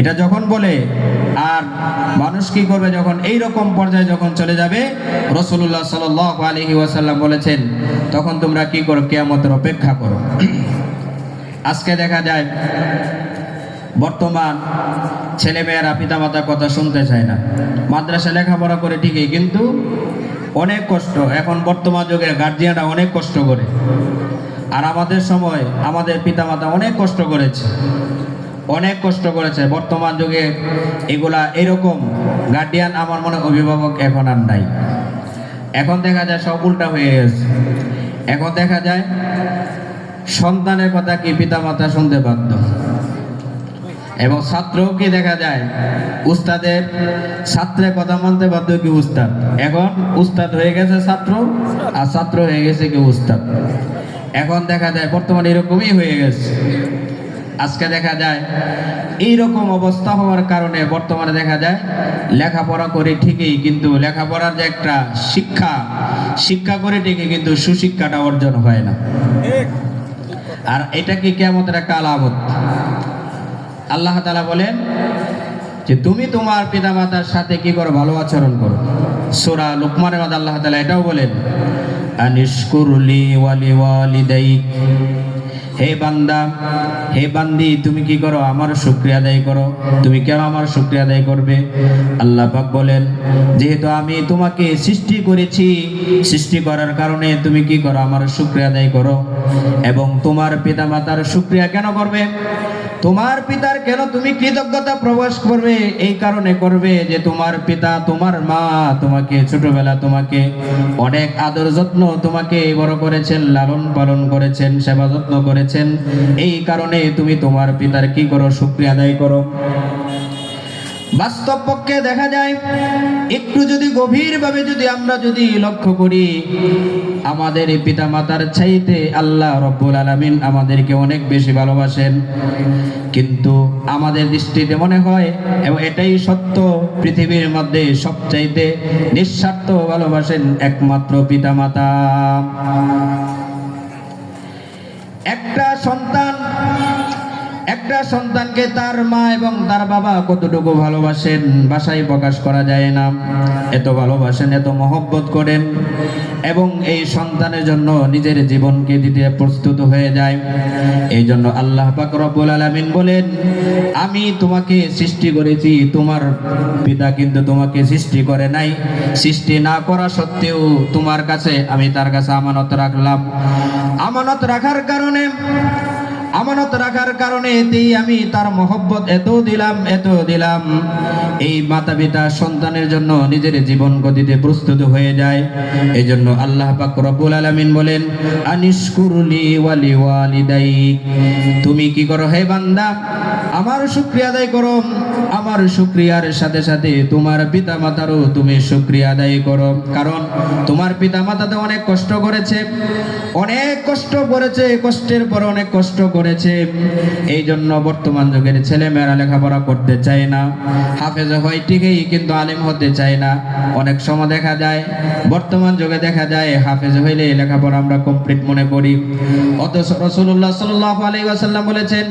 এটা যখন বলে, আর মানুষ কি করবে যখন এই রকম পর্যায়ে যখন চলে যাবে? রসুল্লাহ সাল আলহি ওয়াসাল্লাম বলেছেন, তখন তোমরা কি করো? কেয়ামতের অপেক্ষা করো। আজকে দেখা যায়, বর্তমান ছেলেমেয়েরা পিতামাতার কথা শুনতে চায় না। মাদ্রাসা লেখাপড়া করে ঠিকই, কিন্তু অনেক কষ্ট। এখন বর্তমান যুগের গার্জিয়ানরা অনেক কষ্ট করে। আর আমাদের সময় আমাদের পিতামাতা অনেক কষ্ট করেছে। অনেক কষ্ট করেছে। বর্তমান যুগে এগুলা এরকম। গার্ডিয়ান আমার মনে অভিভাবক এখন আর নাই। এখন দেখা যায় সব উল্টা হয়ে গেছে। এখন দেখা যায় সন্তানের কথা কি পিতামাতা শুনতে বাধ্য? এবং ছাত্রও কি দেখা যায় উস্তাদের ছাত্রের কথা মানতে বাধ্য কি উস্তাদ? এখন উস্তাদ হয়ে গেছে ছাত্র আর ছাত্র হয়ে গেছে কি উস্তাদ? এখন দেখা যায় বর্তমানে এরকমই হয়ে গেছে। আজকে দেখা যায় এই রকম অবস্থা হওয়ার কারণে বর্তমানে দেখা যায় লেখাপড়া করে ঠিকই, কিন্তু লেখাপড়ার যে একটা শিক্ষা শিক্ষা করে ঠিকই, কিন্তু সুশিক্ষাটা অর্জন হয় না। আর এটা কি কেমতের একটা আলামত? আল্লাহ তালা বলেন যে তুমি তোমার পিতামাতার সাথে কি করো? ভালো আচরণ করো। সোরা লুকমানের মাদ আল্লাহ তালা এটাও বলেন, আনিশকুরলি ওয়ালি ওয়ালিদাই হে বান্দা, হে বান্দি, তুমি কি করো? আমার শুক্রিয়া আদায় করো। তুমি কেন আমার শুক্রিয়া আদায় করবে? আল্লাহ পাক বলেন, যেহেতু আমি তোমাকে সৃষ্টি করেছি, সৃষ্টি করার কারণে তুমি কি করো? আমার শুক্রিয়া আদায় করো। এবং তোমার পিতামাতার শুক্রিয়া কেন করবে? তোমার পিতার কেন তুমি কৃতজ্ঞতা প্রকাশ করবে? এই কারণে করবে যে তোমার পিতা, তোমার মা তোমাকে, ছোটবেলা তোমাকে অনেক আদর যত্ন তোমাকে বড় করেছেন, লালন পালন করেছেন, সেবা যত্ন করেছেন। এই কারণে তুমি তোমার পিতার কি করো? শুক্রিয়া আদায় করো। বাস্তব পক্ষে দেখা যায়, একটু যদি গভীরভাবে যদি আমরা যদি লক্ষ্য করি, আমাদের পিতা মাতার চাইতে আল্লাহ রব্বুল আলমিন আমাদেরকে অনেক বেশি ভালোবাসেন। কিন্তু আমাদের দৃষ্টিতে মনে হয়, এবং এটাই সত্য, পৃথিবীর মধ্যে সবচাইতে নিঃস্বার্থ ভালোবাসেন একমাত্র পিতা মাতা সন্তান একটা সন্তানকে তার মা এবং তার বাবা কতটুকু ভালোবাসেন? বাসায় প্রকাশ করা যায় না। এত ভালোবাসেন, এত মহব্বত করেন এবং এই সন্তানের জন্য নিজের জীবনকে দিতে প্রস্তুত হয়ে যায়। এই জন্য আল্লাহ পাক আলামিন বলেন, আমি তোমাকে সৃষ্টি করেছি, তোমার পিতা কিন্তু তোমাকে সৃষ্টি করে নাই। সৃষ্টি না করা সত্ত্বেও তোমার কাছে আমি তার কাছে আমানত রাখলাম। আমানত রাখার কারণে আমানত রাখার কারণে এতেই আমি তার মহব্বত এত দিলাম এত দিলাম। এই মাতা পিতা সন্তানের জন্য নিজের জীবন গতিতে প্রস্তুত হয়ে যায়। এই জন্য আল্লাহ পাক রব্বুল আলামিন বলেন আনিশকুরলি ওয়ালি ওয়ালিদাই তুমি কি করো, হে বান্দা? আমার শুকরিয়া আদায় করো। আমার শুক্রিয়ার সাথে সাথে তোমার পিতা মাতারও তুমি শুক্রিয়া আদায় করো। কারণ তোমার পিতা মাতা তো অনেক কষ্ট করেছে। অনেক কষ্ট করেছে, কষ্টের পর অনেক কষ্ট করেছে। এই জন্য বর্তমান যুগের ছেলে মেয়েরা লেখাপড়া করতে চায় না। হাফেজ হয় ঠিকই, কিন্তু আলিম হতে চায় না। অনেক সময় দেখা যায়, বর্তমান যুগে দেখা যায়, হাফেজ হইলে লেখাপড়া আমরা কমপ্লিট মনে করি। অথচ রসুল্লাহ সাল্লাহ আলী ওয়াসাল্লাম বলেছেন,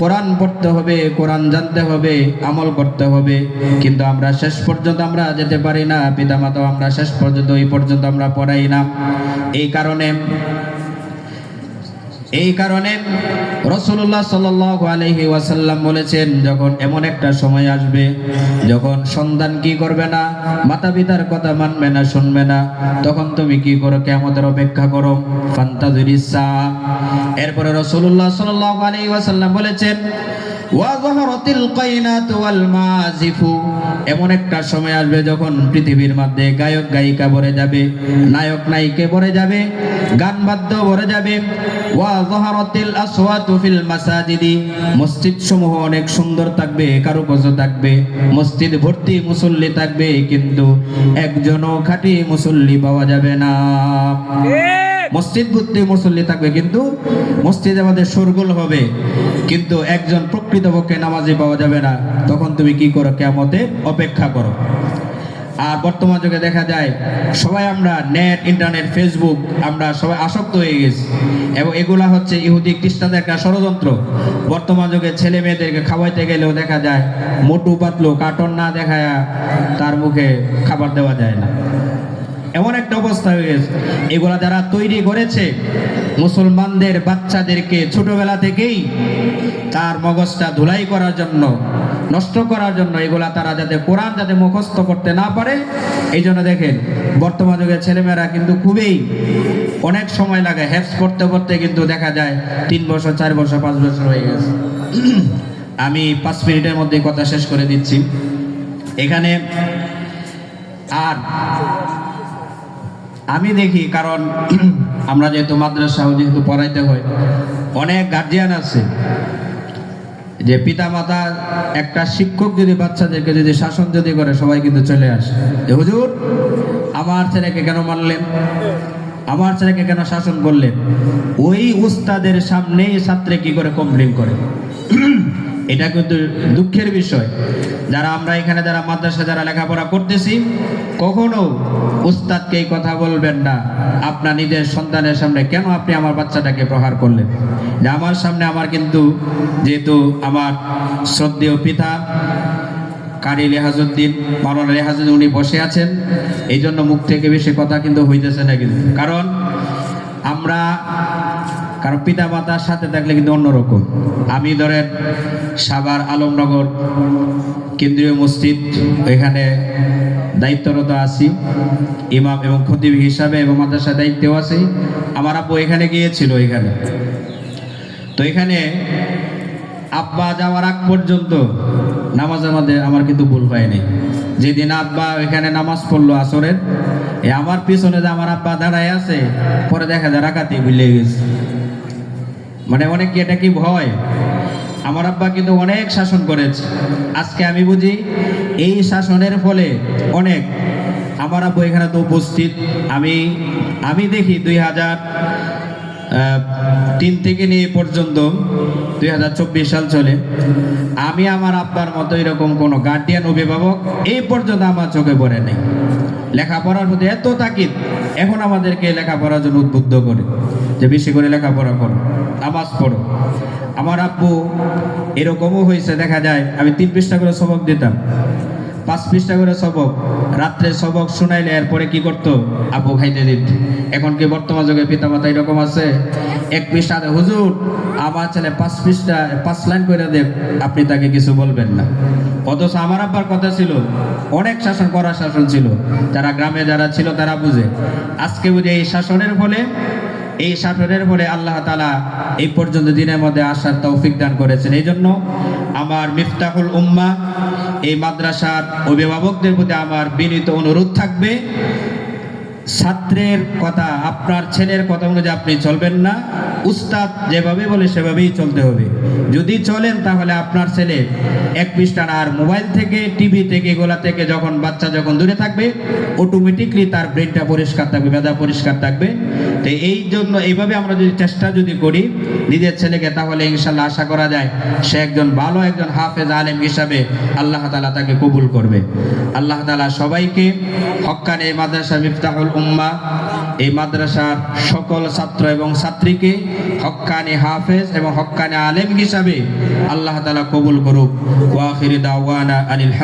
কোরআন পড়তে হবে, কোরআন জানতে হবে, আমল করতে হবে। কিন্তু আমরা শেষ পর্যন্ত আমরা যেতে পারি না, পিতামাতাও আমরা শেষ পর্যন্ত ওই পর্যন্ত আমরা পড়াই না। এই কারণে এই কারণে রসুল্লাহ সাল্লাহ আলহি ওয়াসাল্লাম বলেছেন, যখন এমন একটা সময় আসবে, যখন সন্ধান কি করবে না মাতা পিতার কথা মানবে না, শুনবে না, তখন তুমি কি করো? কেমতের অপেক্ষা করো। ফান্তাজুরিসা। এরপরে রসুল্লাহ সাল্লাহ আলহি ওয়াসাল্লাম বলেছেন এমন একটা সময় আসবে যখন পৃথিবীর মধ্যে গায়ক গায়িকা ভরে যাবে, নায়ক নায়িকে ভরে যাবে, গান বাদ্য ভরে যাবে। অনেক সুন্দর থাকবে থাকবে, মসজিদ ভর্তি মুসল্লি থাকবে, কিন্তু একজনও খাঁটি মুসল্লি পাওয়া যাবে না। মসজিদ ভর্তি মুসল্লি থাকবে, কিন্তু মসজিদ আমাদের শোরগোল হবে। কিন্তু একজন প্রকৃতপক্ষে নামাজি পাওয়া যাবে না। তখন তুমি কি করো? কেমতে অপেক্ষা করো। আর বর্তমান যুগে দেখা যায়, সবাই আমরা নেট, ইন্টারনেট, ফেসবুক, আমরা সবাই আসক্ত হয়ে গেছি। এবং এগুলা হচ্ছে ইহুদি খ্রিস্টানদের একটা ষড়যন্ত্র। বর্তমান যুগে ছেলে মেয়েদেরকে খাওয়াইতে গেলেও দেখা যায়, মোটু পাতলু, কার্টন না দেখায় তার মুখে খাবার দেওয়া যায় না। অবস্থা হয়ে গেছে। এগুলা যারা তৈরি করেছে, মুসলমানদের বাচ্চাদেরকে ছোটবেলা থেকেই তার মগজটা ধুলাই করার জন্য, নষ্ট করার জন্য এগুলা তারা যাতে কোরআন যাতে মুখস্থ করতে না পারে, এই জন্য দেখেন, বর্তমান যুগের ছেলেমেয়েরা কিন্তু খুবই অনেক সময় লাগে হ্যাপস করতে করতে কিন্তু দেখা যায় তিন বছর, চার বছর, পাঁচ বছর হয়ে গেছে। আমি পাঁচ মিনিটের মধ্যে কথা শেষ করে দিচ্ছি। এখানে আর আমি দেখি, কারণ আমরা যেহেতু মাদ্রাসাও যেহেতু পড়াইতে হয়, অনেক গার্জিয়ান আছে। যে পিতা মাতা একটা শিক্ষক যদি বাচ্চাদেরকে যদি শাসন যদি করে, সবাই কিন্তু চলে আসে। যে হুজুর, আমার ছেলেকে কেন মানলেন আমার ছেলেকে কেন শাসন করলেন? ওই উস্তাদের সামনেই ছাত্রে কি করে কমপ্লেন করে? এটা কিন্তু দুঃখের বিষয়। যারা আমরা এখানে, যারা মাদ্রাসা, যারা লেখাপড়া করতেছি, কখনো উস্তাদকে এই কথা বলবেন না, আপনার নিজের সন্তানের সামনে কেন আপনি আমার বাচ্চাটাকে প্রহার করলেন? যে আমার সামনে আমার কিন্তু, যেহেতু আমার শ্রদ্ধেয় পিতা, কারি লেহাজুদ্দিন, মাওলানা লেহাজুদ্দিন উনি বসে আছেন এই জন্য মুখ থেকে বেশি কথা কিন্তু হইতেছে না কিন্তু। কারণ আমরা, কারণ পিতা মাতার সাথে থাকলে কিন্তু অন্যরকম। আমি ধরেন সাভার, আলমনগর কেন্দ্রীয় মসজিদ, এখানে দায়িত্বরত আছি, ইমাম এবং খতিব হিসাবে এবং মাদ্রাসা দায়িত্বেও আছি। আমার আব্বু এখানে গিয়েছিল এখানে। তো এখানে আব্বা যাওয়ার আগ পর্যন্ত নামাজ আমাদের আমার কিন্তু ভুল হয়নি। যেদিন আব্বা এখানে নামাজ পড়ল আসরের, এ আমার পিছনে যে আমার আব্বা দাঁড়ায় আছে, পরে দেখা যায় রাখাতে ভুলে গেছে। মানে অনেক এটা কি ভয় আমার আব্বা কিন্তু অনেক শাসন করেছে। আজকে আমি বুঝি, এই শাসনের ফলে অনেক আমার আব্বু এখানে তো উপস্থিত। আমি আমি দেখি দুই হাজার তিন থেকে নিয়ে পর্যন্ত, দুই হাজার চব্বিশ সাল চলে। আমি আমার আব্বার মতো এরকম কোনো গার্ডিয়ান অভিভাবক এই পর্যন্ত আমার চোখে পড়ে নেই। লেখাপড়ার প্রতি এত তাকিদ, এখন আমাদেরকে লেখাপড়ার জন্য উদ্বুদ্ধ করে। যে বেশি করে লেখাপড়া করো, নামাজ পড়ো। আমার আব্বু এরকমও হয়েছে, দেখা যায়, আমি তিন পৃষ্ঠা করে সবক দিতাম। পাঁচ পৃষ্ঠা করে সবক, রাত্রে সবক শুনাইলে এরপরে কি করতো? আব্বু খাইতে দিত। এখন কি বর্তমান যুগে পিতামাতা এরকম আছে? এক পৃষ্ঠা হুজুর, আমার ছেলে পাঁচ পৃষ্ঠা, পাঁচ লাইন করে দেব আপনি তাকে কিছু বলবেন না। অথচ আমার আব্বার কথা ছিল, অনেক শাসন করা শাসন ছিল। যারা গ্রামে যারা ছিল তারা বুঝে। আজকে বুঝে এই শাসনের ফলে এই সাফরের পরে আল্লাহ তালা এই পর্যন্ত দিনের মধ্যে আসার তৌফিক দান করেছেন। এই জন্য আমার মিফতাহুল উম্মা, এই মাদ্রাসার অভিভাবকদের প্রতি আমার বিনীত অনুরোধ থাকবে ছাত্রের কথা, আপনার ছেলের কথা অনুযায়ী আপনি চলবেন না। উস্তাদ যেভাবে বলে সেভাবেই চলতে হবে। যদি চলেন তাহলে আপনার ছেলে এক পৃষ্ঠা আর মোবাইল থেকে, টিভি থেকে এগুলা থেকে যখন বাচ্চা যখন দূরে থাকবে অটোমেটিকলি তার ব্রেনটা পরিষ্কার থাকবে, মেধা পরিষ্কার থাকবে। তো এই জন্য এইভাবে আমরা যদি চেষ্টা যদি করি নিজের ছেলেকে, তাহলে ইনশাল্লাহ আশা করা যায় সে একজন ভালো একজন হাফেজ আলেম হিসাবে আল্লাহ তালা তাকে কবুল করবে। আল্লাহ তালা সবাইকে হক্কান এই মাদ্রাসা মিফতাহুল উম্মা, এই মাদ্রাসার সকল ছাত্র এবং ছাত্রীকে হকানি হাফেজ এবং হক্কানি আলেম হিসাবে আল্লাহ তালা কবুল করুক। ওয়াখির দাওয়ানা আনিল